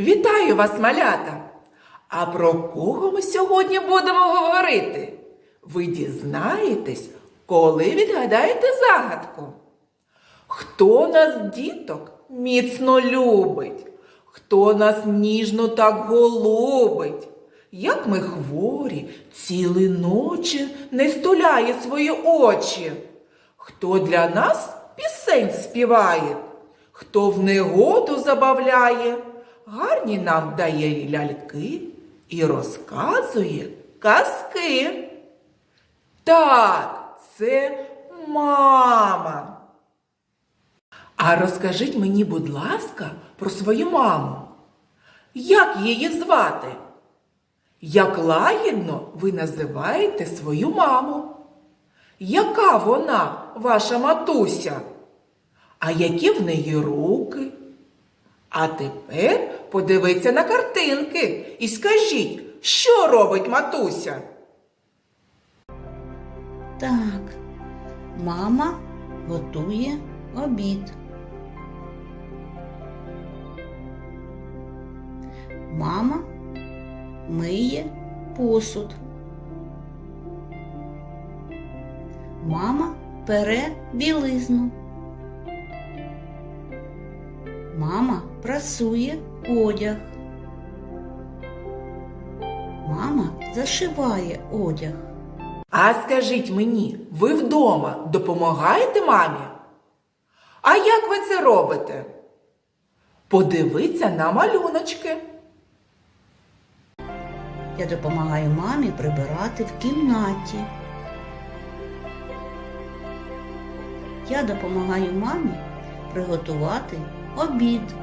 Вітаю вас, малята! А про кого ми сьогодні будемо говорити? Ви дізнаєтесь, коли відгадаєте загадку. Хто нас, діток, міцно любить? Хто нас ніжно так голубить? Як ми хворі, цілі ночі не стуляє свої очі? Хто для нас пісень співає? Хто в негоду забавляє? Гарні нам дає ляльки і розказує казки. Так, це мама. А розкажіть мені, будь ласка, про свою маму. Як її звати? Як лагідно ви називаєте свою маму? Яка вона, ваша матуся? А які в неї руки? А тепер подивіться на картинки і скажіть, що робить матуся? Так, мама готує обід. Мама миє посуд. Мама пере білизну. Мама прасує одяг. Мама зашиває одяг. А скажіть мені, ви вдома допомагаєте мамі? А як ви це робите? Подивіться на малюночки. Я допомагаю мамі прибирати в кімнаті. Я допомагаю мамі приготувати обід.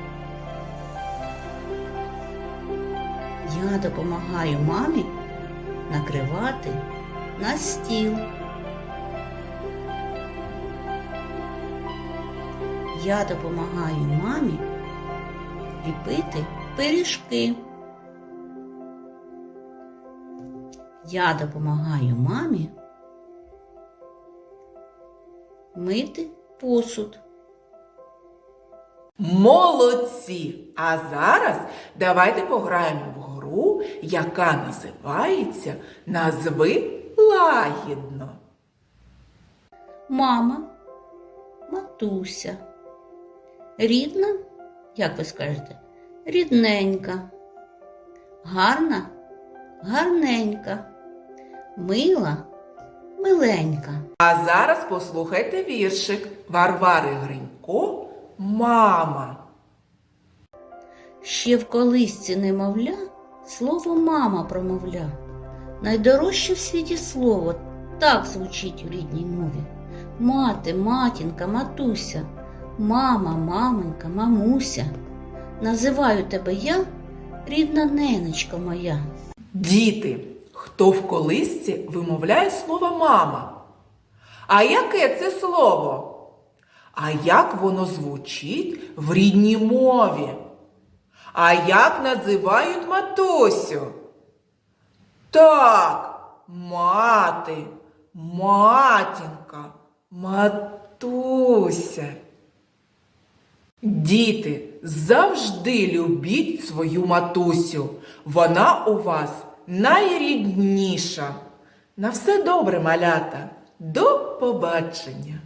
Я допомагаю мамі накривати на стіл. Я допомагаю мамі ліпити пиріжки. Я допомагаю мамі мити посуд. Молодці! А зараз давайте пограємо в гру, яка називається Назви лагідно. Мама, матуся. Рідна, як ви скажете, рідненька. Гарна, гарненька. Мила, миленька. А зараз послухайте віршик Варвари Гринько Мама. Ще в колисці немовля слово мама промовля. Найдорожче в світі слово так звучить у рідній мові. Мати, матінка, матуся, мама, маменька, мамуся. Називаю тебе я, рідна ненечка моя. Діти, хто в колисці вимовляє слово мама? А яке це слово? А як воно звучить в рідній мові? А як називають матусю? Так, мати, матінка, матуся. Діти, завжди любіть свою матусю. Вона у вас найрідніша. На все добре, малята. До побачення!